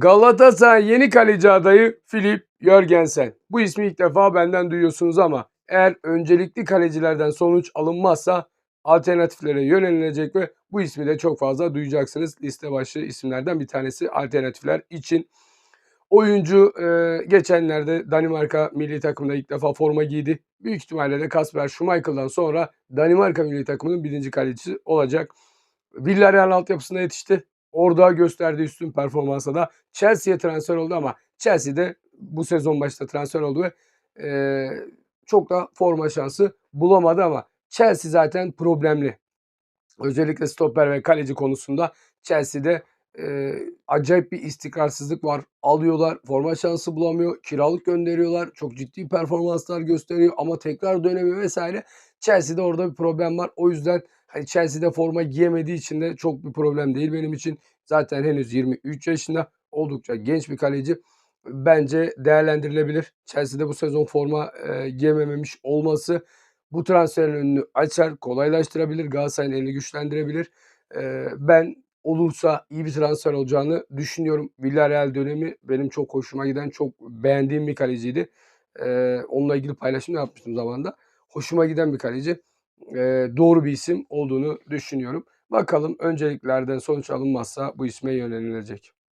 Galatasaray yeni kaleci adayı Filip Jörgensen. Bu ismi ilk defa benden duyuyorsunuz ama eğer öncelikli kalecilerden sonuç alınmazsa alternatiflere yönelilecek ve bu ismi de çok fazla duyacaksınız. Liste başı isimlerden bir tanesi alternatifler için. Oyuncu e, geçenlerde Danimarka milli takımında ilk defa forma giydi. Büyük ihtimalle de Kasper Schmeichel'dan sonra Danimarka milli takımının birinci kalecisi olacak. Villarreal altyapısında yetişti. Orada gösterdiği üstün performansa da Chelsea'ye transfer oldu ama Chelsea'de bu sezon başta transfer oldu ve e, çok da forma şansı bulamadı ama Chelsea zaten problemli. Özellikle stoper ve kaleci konusunda Chelsea'de e, acayip bir istikrarsızlık var. Alıyorlar, forma şansı bulamıyor, kiralık gönderiyorlar. Çok ciddi performanslar gösteriyor ama tekrar dönemiyor vesaire. Chelsea'de orada bir problem var. O yüzden hani Chelsea'de forma giyemediği için de çok bir problem değil benim için. Zaten henüz 23 yaşında oldukça genç bir kaleci. Bence değerlendirilebilir. Chelsea'de bu sezon forma e, giyemememiş olması bu transferin önünü açar, kolaylaştırabilir, Galatasaray'ın elini güçlendirebilir. E, ben olursa iyi bir transfer olacağını düşünüyorum. Villarreal dönemi benim çok hoşuma giden, çok beğendiğim bir kaleciydi. E, onunla ilgili paylaşım yapmıştım zamanında. Hoşuma giden bir kaleci. E, doğru bir isim olduğunu düşünüyorum. Bakalım önceliklerden sonuç alınmazsa bu isme yönelilecek.